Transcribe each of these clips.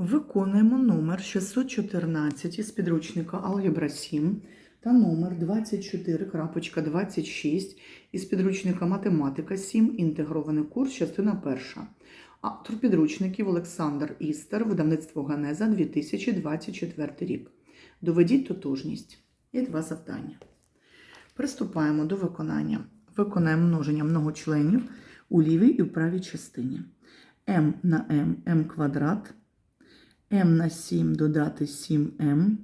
Виконуємо номер 614 із підручника Алгебра 7 та номер 24.26 із підручника Математика 7, інтегрований курс, частина перша. Автор підручників Олександр Істер, видавництво Ганеза 2024 рік. Доведіть тотожність. Є два завдання. Приступаємо до виконання. Виконаємо множення многочленів у лівій і в правій частині. m на m – m квадрат, m на 7 додати 7m,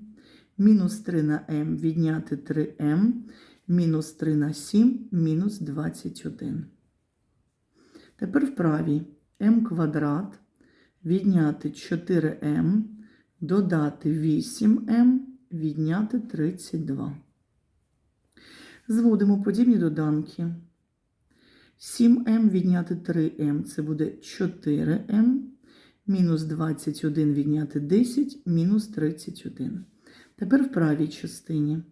мінус 3 на m відняти 3m, мінус 3 на 7 мінус 21. Тепер в правій m квадрат відняти 4m, додати 8m, відняти 32. Зводимо подібні доданки. 7m відняти 3m це буде 4m, мінус 21 відняти 10, мінус 31. Тепер в правій частині.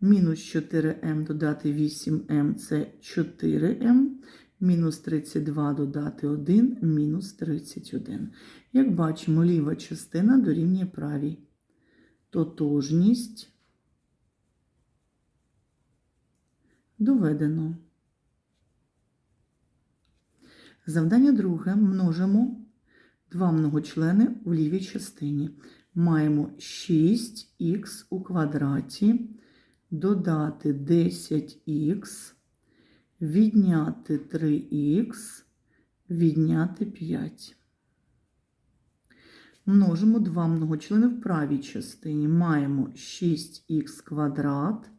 Мінус 4m додати 8m це 4m, мінус 32 додати 1, мінус 31. Як бачимо, ліва частина дорівнює правій. Тотожність доведено. Завдання друге. Множимо два многочлени у лівій частині. Маємо 6х у квадраті, додати 10х, відняти 3х, відняти 5. Множимо два многочлени в правій частині. Маємо 6х квадрат,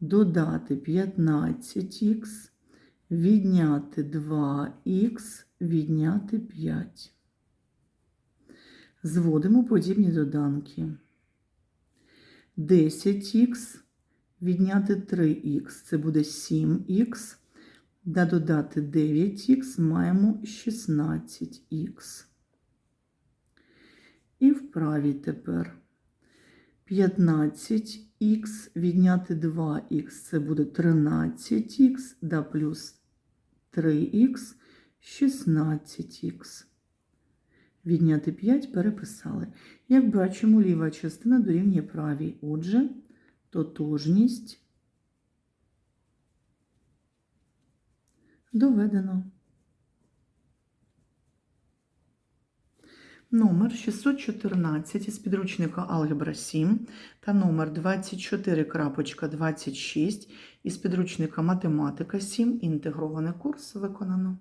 додати 15х, відняти 2х, відняти 5. Зводимо подібні доданки. 10х відняти 3х це буде 7х, да додати 9х маємо 16х. І вправі тепер 15х відняти 2х це буде 13х, да плюс 3х 16х. Відняти 5 переписали. Як бачимо, ліва частина дорівнює правій. Отже, тотожність доведено. Номер 614 із підручника Алгебра 7 та номер 24.26 із підручника Математика 7. Інтегрований курс виконано.